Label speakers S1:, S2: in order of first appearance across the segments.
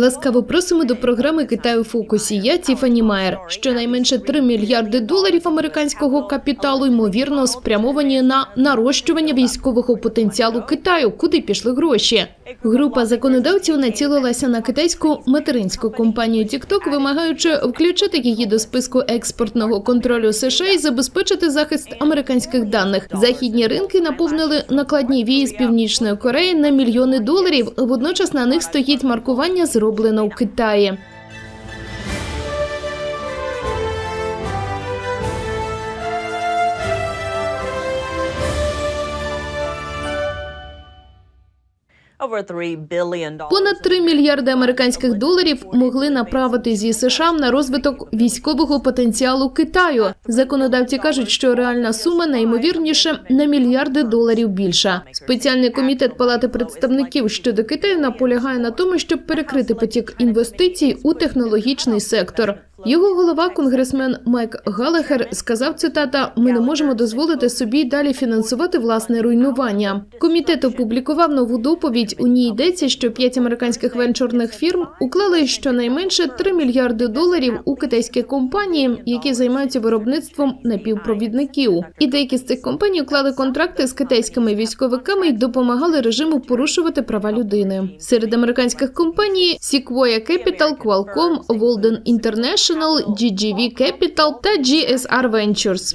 S1: Ласкаво просимо до програми Китай у фокусі. Я Тіфані Майер. Щонайменше 3 мільярди доларів американського капіталу ймовірно спрямовані на нарощування військового потенціалу Китаю. Куди пішли гроші? Група законодавців націлилася на китайську материнську компанію TikTok, вимагаючи включити її до списку експортного контролю США і забезпечити захист американських даних. Західні ринки наповнили накладні вії з північної Кореї на мільйони доларів. Водночас на них стоїть маркування зроблено в Китаї. Понад 3 мільярди американських доларів могли направити зі США на розвиток військового потенціалу Китаю. Законодавці кажуть, що реальна сума найімовірніше на мільярди доларів більша. Спеціальний комітет Палати представників щодо Китаю наполягає на тому, щоб перекрити потік інвестицій у технологічний сектор. Його голова, конгресмен Майк Галахер, сказав цитата: Ми не можемо дозволити собі далі фінансувати власне руйнування. Комітет опублікував нову доповідь. У ній йдеться, що п'ять американських венчурних фірм уклали щонайменше 3 мільярди доларів у китайські компанії, які займаються виробництвом напівпровідників. І деякі з цих компаній уклали контракти з китайськими військовиками і допомагали режиму порушувати права людини. Серед американських компаній Sequoia Capital, Qualcomm, Walden International, GGV Capital та GSR Ventures.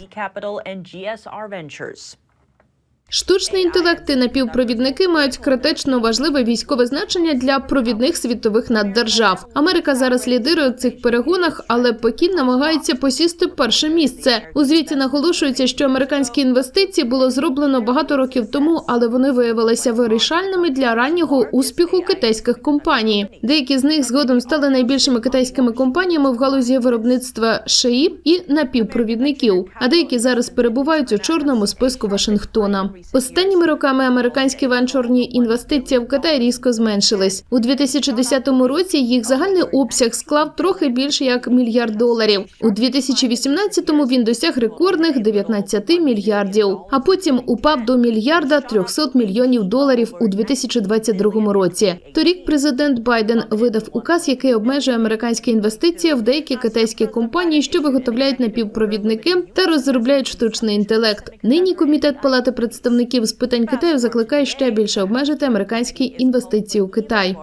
S1: Штучний інтелект і напівпровідники мають критично важливе військове значення для провідних світових наддержав. Америка зараз лідирує в цих перегонах, але Пекін намагається посісти перше місце. У звіті наголошується, що американські інвестиції було зроблено багато років тому, але вони виявилися вирішальними для раннього успіху китайських компаній. Деякі з них згодом стали найбільшими китайськими компаніями в галузі виробництва шиї і напівпровідників. А деякі зараз перебувають у чорному списку Вашингтона. Останніми роками американські венчурні інвестиції в Китай різко зменшились. У 2010 році їх загальний обсяг склав трохи більше як мільярд доларів. У 2018-му він досяг рекордних 19 мільярдів, а потім упав до мільярда 300 мільйонів доларів у 2022 році. Торік президент Байден видав указ, який обмежує американські інвестиції в деякі китайські компанії, що виготовляють напівпровідники та розробляють штучний інтелект. Нині комітет палати представників з питань Китаю закликає ще більше обмежити американські інвестиції у Китай.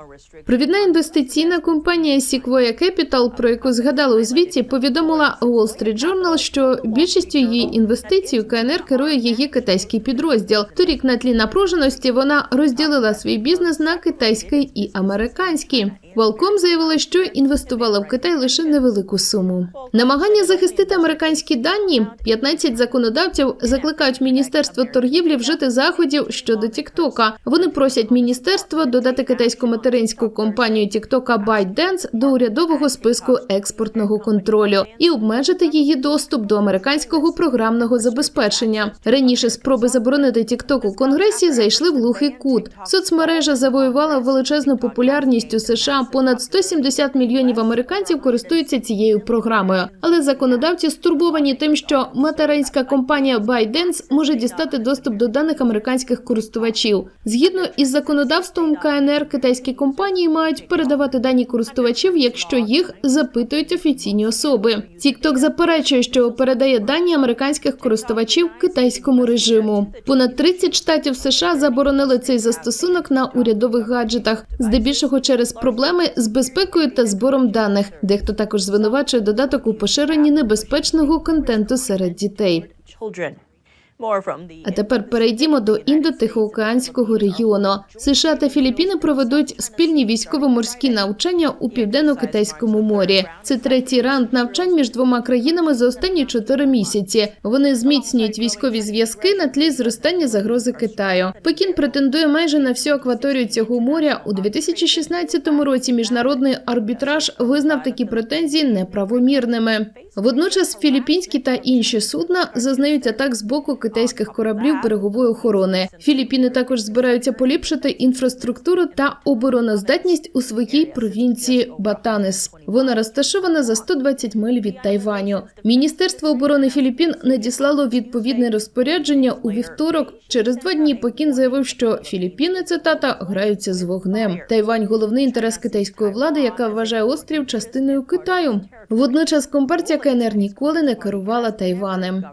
S1: Провідна інвестиційна компанія Sequoia Capital, про яку згадали у звіті, повідомила Wall Street Journal, що більшістю її інвестицій КНР керує її китайський підрозділ. Торік на тлі напруженості вона розділила свій бізнес на китайський і американський. Qualcomm заявила, що інвестувала в Китай лише невелику суму. Намагання захистити американські дані 15 законодавців закликають міністерство торгівлі вжити заходів щодо Тіктока. Вони просять міністерство додати китайську материнську компанію Тіктока ByteDance до урядового списку експортного контролю і обмежити її доступ до американського програмного забезпечення. Раніше спроби заборонити Тікток у конгресі зайшли в глухий кут. Соцмережа завоювала величезну популярність у США. Понад 170 мільйонів американців користуються цією програмою. Але законодавці стурбовані тим, що материнська компанія ByteDance може дістати доступ до даних американських користувачів. Згідно із законодавством КНР, китайські компанії мають передавати дані користувачів, якщо їх запитують офіційні особи. TikTok заперечує, що передає дані американських користувачів китайському режиму. Понад 30 штатів США заборонили цей застосунок на урядових гаджетах, здебільшого через проблеми з безпекою та збором даних. Дехто також звинувачує додаток у поширенні небезпечного контенту серед дітей. А тепер перейдімо до індотихоокеанського регіону. США та Філіппіни проведуть спільні військово-морські навчання у південно-китайському морі. Це третій раунд навчань між двома країнами за останні чотири місяці. Вони зміцнюють військові зв'язки на тлі зростання загрози Китаю. Пекін претендує майже на всю акваторію цього моря. У 2016 році міжнародний арбітраж визнав такі претензії неправомірними. Водночас філіппінські та інші судна зазнають атак з боку китайських кораблів берегової охорони. Філіппіни також збираються поліпшити інфраструктуру та обороноздатність у своїй провінції Батанес. Вона розташована за 120 миль від Тайваню. Міністерство оборони Філіппін надіслало відповідне розпорядження у вівторок. Через два дні Пекін заявив, що Філіппіни цитата граються з вогнем. Тайвань головний інтерес китайської влади, яка вважає острів частиною Китаю. Водночас компартія КНР ніколи не керувала Тайванем.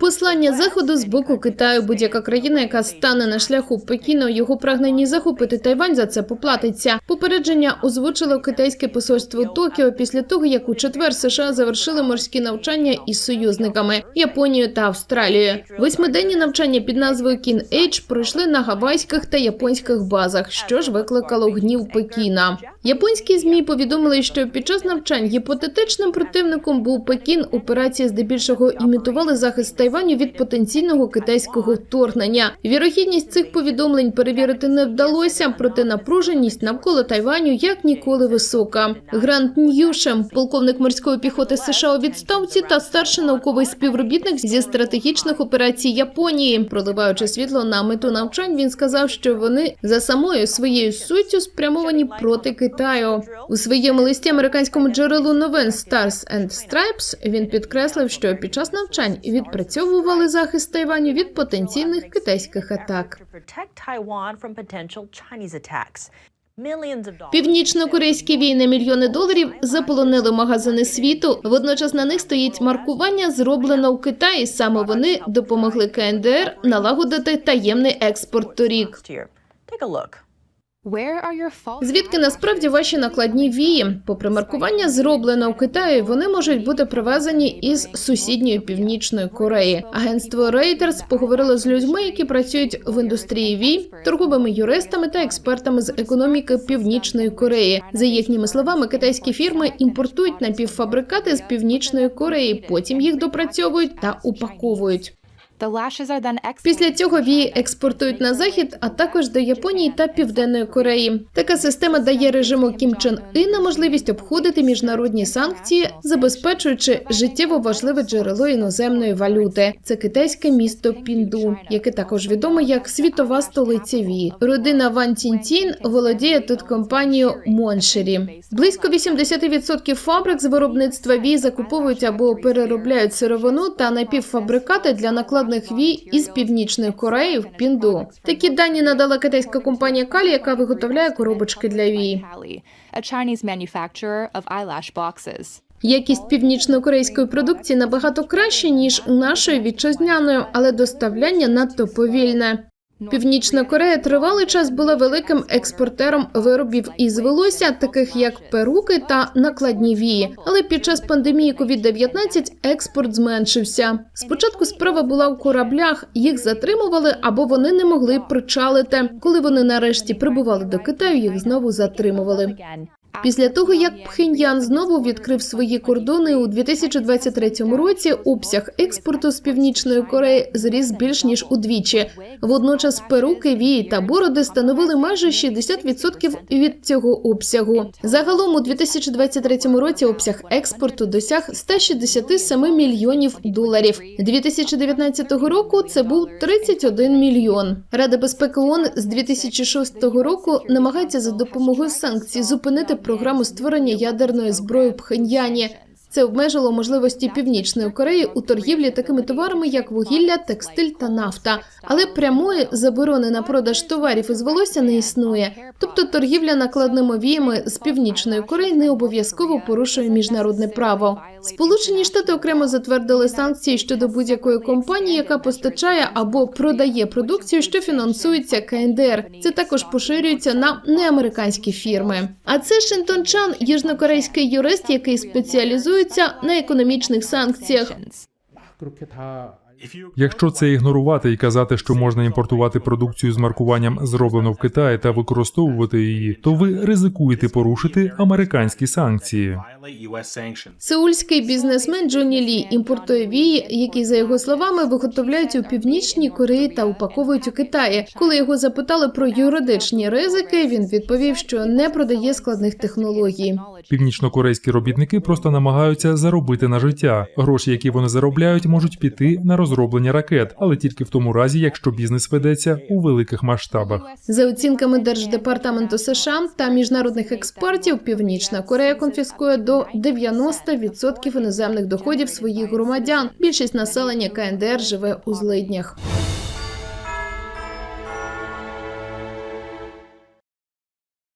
S1: Послання заходу з боку Китаю. Будь-яка країна, яка стане на шляху Пекіну, його прагненні захопити Тайвань за це поплатиться. Попередження озвучило китайське посольство Токіо після того, як у четвер США завершили морські навчання із союзниками Японією та Австралією. Восьмиденні навчання під назвою Кін Ейдж пройшли на гавайських та японських базах, що ж викликало гнів Пекіна. Японські змі повідомили, що під час навчань гіпотетичним противником був Пекін. Операції здебільшого імітували захист Тайваню від потенційного китайського вторгнення. Вірогідність цих повідомлень перевірити не вдалося, проте напруженість навколо Тайваню як ніколи висока. Грант Ньюшем, полковник морської піхоти США у відставці та старший науковий співробітник зі стратегічних операцій Японії, проливаючи світло на мету навчань, він сказав, що вони за самою своєю суттю спрямовані проти Китаю. У своєму листі американському джерелу новин Stars and Stripes він підкреслив, що під час навчань відпрацьовували захист Тайваню від потенційних китайських атак. Північно-корейські війни мільйони доларів заполонили магазини світу. Водночас на них стоїть маркування зроблено в Китаї. Саме вони допомогли КНДР налагодити таємний експорт торік. Звідки насправді ваші накладні вії? Попри маркування зроблено в Китаї, вони можуть бути привезені із сусідньої північної Кореї. Агентство Reuters поговорило з людьми, які працюють в індустрії вій, торговими юристами та експертами з економіки Північної Кореї. За їхніми словами, китайські фірми імпортують напівфабрикати з північної Кореї, потім їх допрацьовують та упаковують. Після цього вії експортують на захід, а також до Японії та Південної Кореї. Така система дає режиму Кім Чен Іна можливість обходити міжнародні санкції, забезпечуючи життєво важливе джерело іноземної валюти. Це китайське місто Пінду, яке також відоме як світова столиця Ві. Родина Ван Тінтін володіє тут компанією Моншері. Близько 80% фабрик з виробництва вій закуповують або переробляють сировину та напівфабрикати для накладних вій із північної Кореї в Пінду. Такі дані надала китайська компанія Калі, яка виготовляє коробочки для вій. Якість північно-корейської продукції набагато краще ніж нашої вітчизняної, але доставляння надто повільне. Північна Корея тривалий час була великим експортером виробів із волосся, таких як перуки та накладні вії. Але під час пандемії COVID-19 експорт зменшився. Спочатку справа була у кораблях, їх затримували або вони не могли причалити. Коли вони нарешті прибували до Китаю, їх знову затримували. Після того, як Пхеньян знову відкрив свої кордони у 2023 році, обсяг експорту з північної Кореї зріс більш ніж удвічі. Водночас перуки, вії та бороди становили майже 60% від цього обсягу. Загалом у 2023 році обсяг експорту досяг 167 мільйонів доларів. 2019 року це був 31 мільйон. Рада безпеки ООН з 2006 року намагається за допомогою санкцій зупинити програму створення ядерної зброї в Пхеньяні. Це обмежило можливості Північної Кореї у торгівлі такими товарами, як вугілля, текстиль та нафта. Але прямої заборони на продаж товарів із волосся не існує. Тобто торгівля накладними віями з Північної Кореї не обов'язково порушує міжнародне право. Сполучені Штати окремо затвердили санкції щодо будь-якої компанії, яка постачає або продає продукцію, що фінансується КНДР. Це також поширюється на неамериканські фірми. А це Шинтон Чан, южнокорейський юрист, який спеціалізується на економічних санкціях.
S2: Якщо це ігнорувати і казати, що можна імпортувати продукцію з маркуванням зроблено в Китаї та використовувати її, то ви ризикуєте порушити американські санкції.
S1: Сеульський бізнесмен Джоні Лі імпортує вії, які за його словами виготовляють у північній Кореї та упаковують у Китаї. Коли його запитали про юридичні ризики, він відповів, що не продає складних технологій.
S2: Північнокорейські робітники просто намагаються заробити на життя. Гроші, які вони заробляють, можуть піти на розвиток розроблення ракет, але тільки в тому разі, якщо бізнес ведеться у великих масштабах.
S1: За оцінками Держдепартаменту США та міжнародних експертів, Північна Корея конфіскує до 90% іноземних доходів своїх громадян. Більшість населення КНДР живе у злиднях.